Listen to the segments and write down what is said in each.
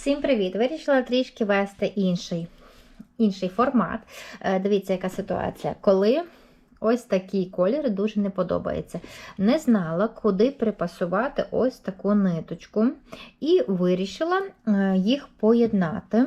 Всім привіт! Вирішила трішки вести інший, інший формат. Е, Дивіться, яка ситуація. Коли ось такий колір дуже не подобається. Не знала, куди припасувати ось таку ниточку. І вирішила е, їх поєднати.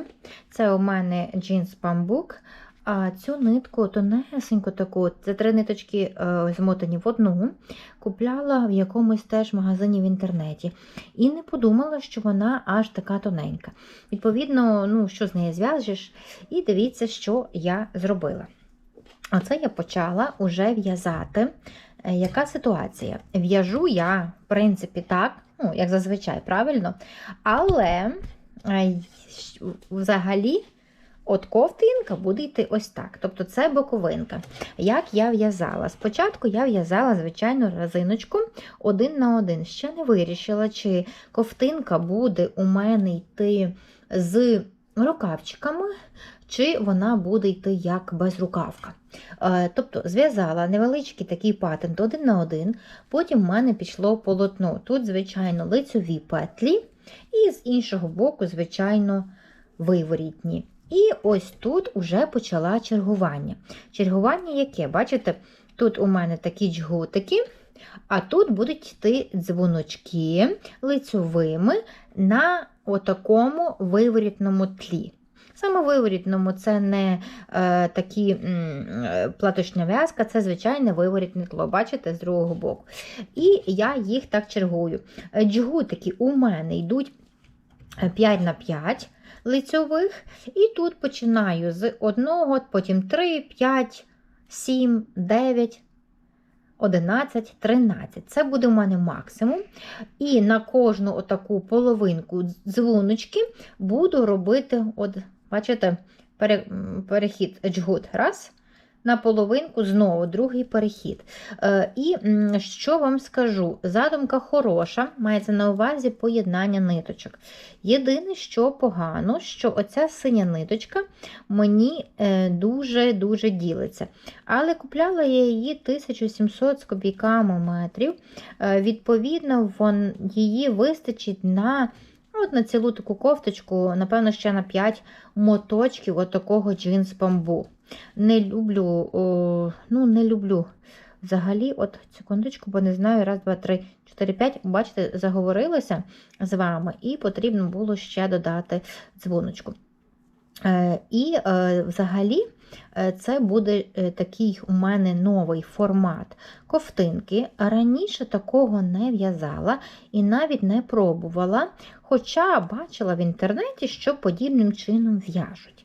Це у мене джинс памбук. А цю нитку тонесеньку таку, це три ниточки е, змотані в одну, купляла в якомусь теж магазині в інтернеті. І не подумала, що вона аж така тоненька. Відповідно, ну, що з нею зв'яжеш, і дивіться, що я зробила. Оце я почала уже в'язати. Е, Яка ситуація? В'яжу я, в принципі, так, ну, як зазвичай, правильно. Але е, взагалі. От ковтинка буде йти ось так. Тобто це боковинка. Як я в'язала? Спочатку я в'язала, звичайно, резиночку один на один. Ще не вирішила, чи ковтинка буде у мене йти з рукавчиками, чи вона буде йти як безрукавка. Е, Тобто зв'язала невеличкий такий патент один на один, потім в мене пішло полотно. Тут, звичайно, лицьові петлі, і з іншого боку, звичайно, виворітні. І ось тут уже почала чергування. Чергування яке? Бачите, тут у мене такі джгутики, а тут будуть йти дзвоночки лицьовими на отакому виворітному тлі. Саме виворітному це не е, такі м, платочна в'язка, це звичайне виворітне тло, бачите, з другого боку. І я їх так чергую. Джгутики у мене йдуть 5 на 5 лицьових. І тут починаю з одного, потім 3, 5, 7, 9, 11, 13. Це буде у мене максимум. І на кожну отаку половинку дзвоночки буду робити, от, бачите, перехід джгут. Раз. На половинку знову другий перехід. Е, І що вам скажу? Задумка хороша, мається на увазі поєднання ниточок. Єдине, що погано, що оця синя ниточка мені дуже-дуже ділиться. Але купляла я її 1700 з копійками метрів. Е, Відповідно, її вистачить на. От на цілу таку кофточку, напевно, ще на 5 моточків от такого джинс бамбу. Не люблю, о, ну, не люблю взагалі, от секундочку, бо не знаю, раз, два, три, чотири, п'ять, бачите, заговорилася з вами, і потрібно було ще додати дзвоночку. Е, І е, взагалі. Це буде е, такий у мене новий формат ковтинки. Раніше такого не в'язала і навіть не пробувала, хоча бачила в інтернеті, що подібним чином в'яжуть.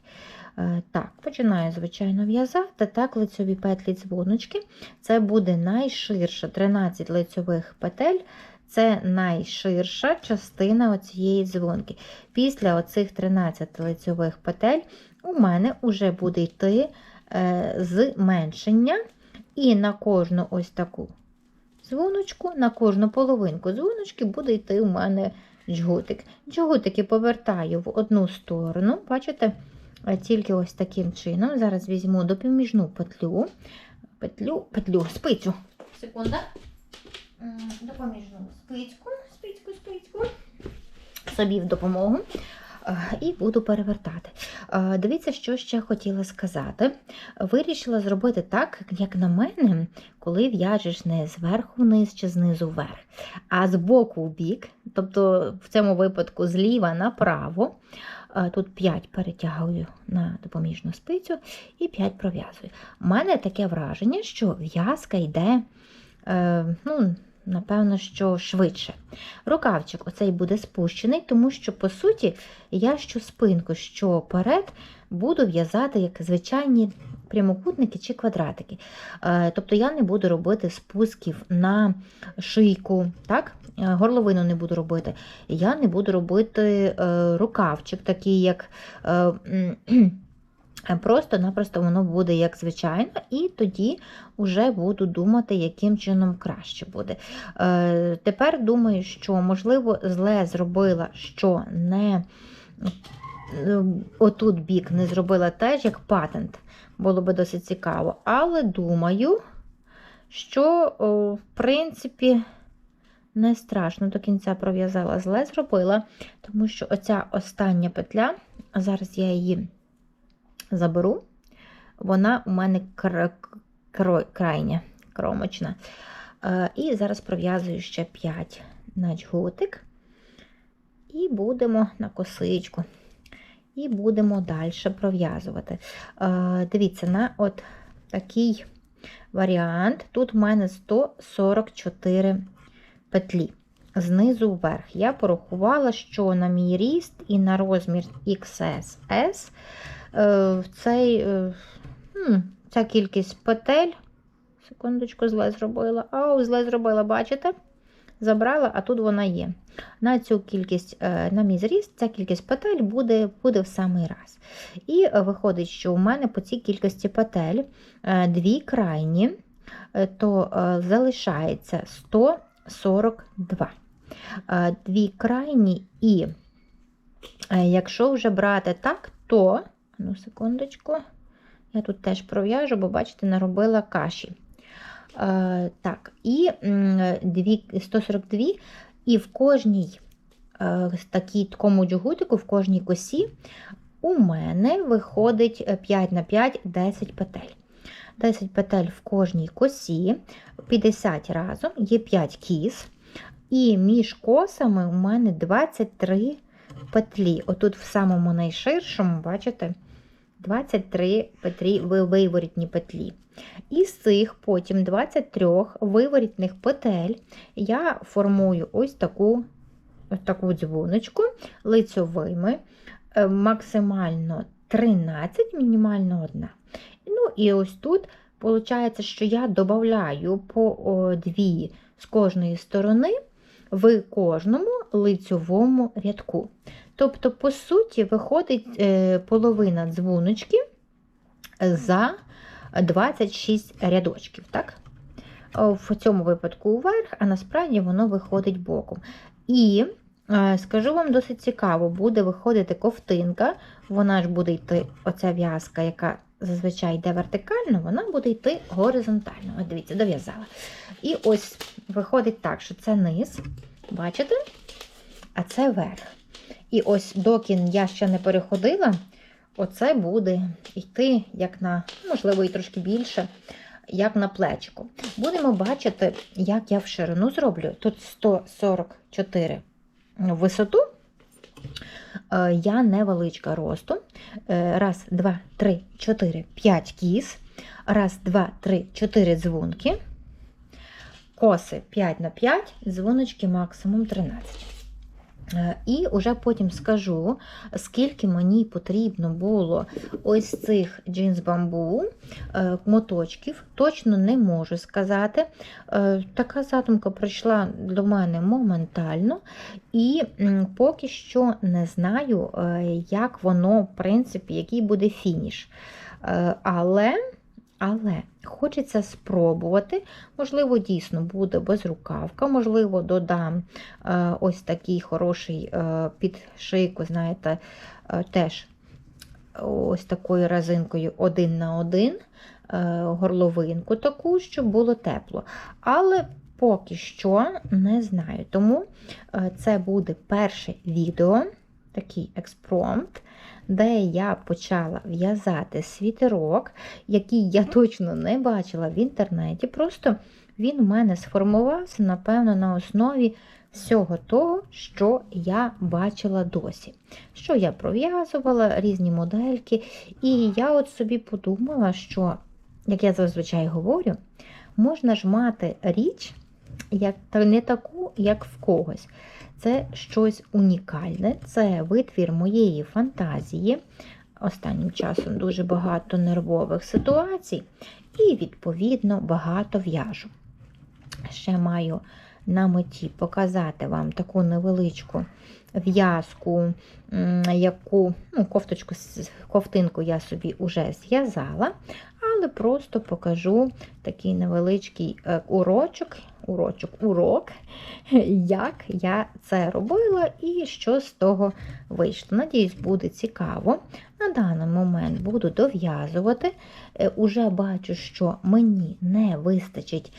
Е, так, Починаю, звичайно, в'язати так, лицьові петлі дзвоночки. Це буде найширша 13 лицьових петель. Це найширша частина цієї дзвонки. Після оцих 13 лицьових петель у мене вже буде йти е, зменшення. І на кожну ось таку дзвоночку, на кожну половинку дзвоночки буде йти у мене джгутик. Джгутики повертаю в одну сторону, бачите? Е, тільки ось таким чином. Зараз візьму допоміжну петлю, петлю, петлю, спицю. Секунда. Допоміжну спицьку, спицьку, спицьку. Собі в допомогу. Е, і буду перевертати. Е, дивіться, що ще хотіла сказати. Вирішила зробити так, як на мене, коли в'яжеш не зверху вниз чи знизу вверх, а з боку в бік, тобто в цьому випадку зліва направо. Тут 5 перетягую на допоміжну спицю і 5 пров'язую. У мене таке враження, що в'язка йде, е, ну, напевно, що швидше. Рукавчик оцей буде спущений, тому що, по суті, я що спинку, що перед буду в'язати як звичайні прямокутники чи квадратики. Е, тобто я не буду робити спусків на шийку. так? Е, горловину не буду робити. Я не буду робити е, рукавчик, такий, як. Просто-напросто воно буде як звичайно, і тоді вже буду думати, яким чином краще буде. Е, Тепер думаю, що, можливо, зле зробила, що не отут бік не зробила теж як патент, було би досить цікаво. Але думаю, що, в принципі, не страшно, до кінця пров'язала, зле зробила, тому що оця остання петля, зараз я її заберу, вона у мене кр... Кро... крайня кромочна. Е, І зараз пров'язую ще 5 на джгутик. І будемо на косичку. І будемо далі пров'язувати. Е, Дивіться, на от такий варіант. Тут в мене 144 петлі. Знизу вверх. Я порахувала, що на мій ріст і на розмір XSS е, цей, е, ця кількість петель. Секундочку, зле зробила. Ау, зле зробила, бачите? Забрала, а тут вона є. На цю кількість, е, на мій зріст, ця кількість петель буде буде в самий раз. І е, виходить, що у мене по цій кількості петель е, дві крайні, то залишається 142. Е, Дві крайні, і якщо вже брати так, то, ну, секундочку, я тут теж пров'яжу, бо, бачите, наробила каші. Е, Так, і 142, і в кожній е, такій такому джгутику, в кожній косі у мене виходить 5 на 5 10 петель. 10 петель в кожній косі, 50 разом, є 5 кіс. І між косами у мене 23 петлі. Отут в самому найширшому, бачите, 23 петлі, виворітні петлі. Із цих потім 23 виворітних петель я формую ось таку, ось таку дзвоночку лицьовими, е, максимально 13, мінімально 1. Ну і ось тут виходить, що я додаю по о, дві з кожної сторони в кожному лицьовому рядку. Тобто, по суті, виходить е, половина дзвоночки за 26 рядочків. так? В цьому випадку вверх, а насправді воно виходить боком. І е, скажу вам досить цікаво, буде виходити ковтинка, вона ж буде йти, оця в'язка, яка зазвичай йде вертикально, вона буде йти горизонтально. От дивіться, дов'язала. І ось виходить так, що це низ, бачите? А це верх. І ось доки я ще не переходила, оце буде йти, як на, можливо, і трошки більше, як на плечику. Будемо бачити, як я в ширину зроблю. Тут 144 висоту. Е, Я невеличка росту. Е, Раз, два, три, чотири, п'ять кіз. Раз, два, три, чотири дзвонки. Коси 5 на 5, дзвоночки максимум 13. Е, І вже потім скажу, скільки мені потрібно було ось цих джинс бамбу е, моточків. Точно не можу сказати. Е, Така задумка прийшла до мене моментально, і поки що не знаю, як воно, в принципі, який буде фініш. Але. Але хочеться спробувати, можливо, дійсно буде безрукавка, можливо, додам е, ось такий хороший е, підшийку, знаєте, е, теж ось такою резинкою один на один, горловинку таку, щоб було тепло. Але поки що не знаю. Тому це буде перше відео, такий експромт, де я почала в'язати світерок, який я точно не бачила в інтернеті. Просто він у мене сформувався, напевно, на основі всього того, що я бачила досі. Що я пров'язувала, різні модельки. І я от собі подумала, що, як я зазвичай говорю, можна ж мати річ, як, не таку, як в когось. Це щось унікальне, це витвір моєї фантазії. Останнім часом дуже багато нервових ситуацій, і, відповідно, багато в'яжу. Ще маю на меті показати вам таку невеличку в'язку, яку ну, кофточку, ковтинку я собі вже зв'язала, але просто покажу такий невеличкий е, урочок, урочок, урок, як я це робила і що з того вийшло. Надіюсь, буде цікаво. На даний момент буду дов'язувати. Е, Уже бачу, що мені не вистачить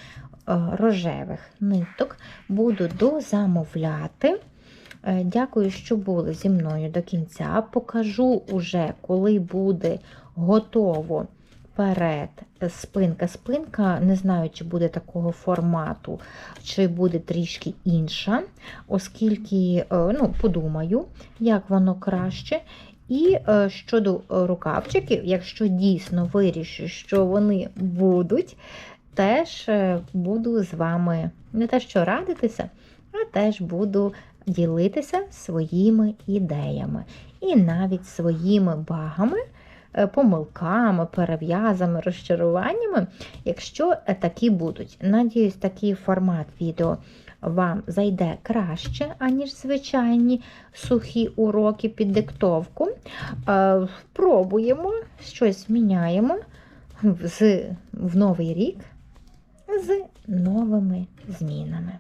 е, рожевих ниток, буду дозамовляти. Дякую, що були зі мною до кінця. Покажу уже, коли буде готово перед спинка. Спинка, не знаю, чи буде такого формату, чи буде трішки інша, оскільки, е, ну, подумаю, як воно краще. І е, щодо рукавчиків, якщо дійсно вирішу, що вони будуть, теж е, буду з вами не те, що радитися, а теж буду ділитися своїми ідеями і навіть своїми багами, помилками, перев'язами, розчаруваннями, якщо е, такі будуть. Надіюсь, такий формат відео вам зайде краще, аніж звичайні сухі уроки під диктовку. Е, Пробуємо, щось міняємо з, в новий рік з новими змінами.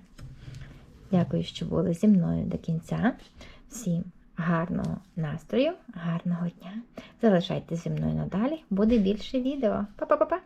Дякую, що були зі мною до кінця. Всім гарного настрою, гарного дня. Залишайтеся зі мною надалі, буде більше відео. Па-па-па-па!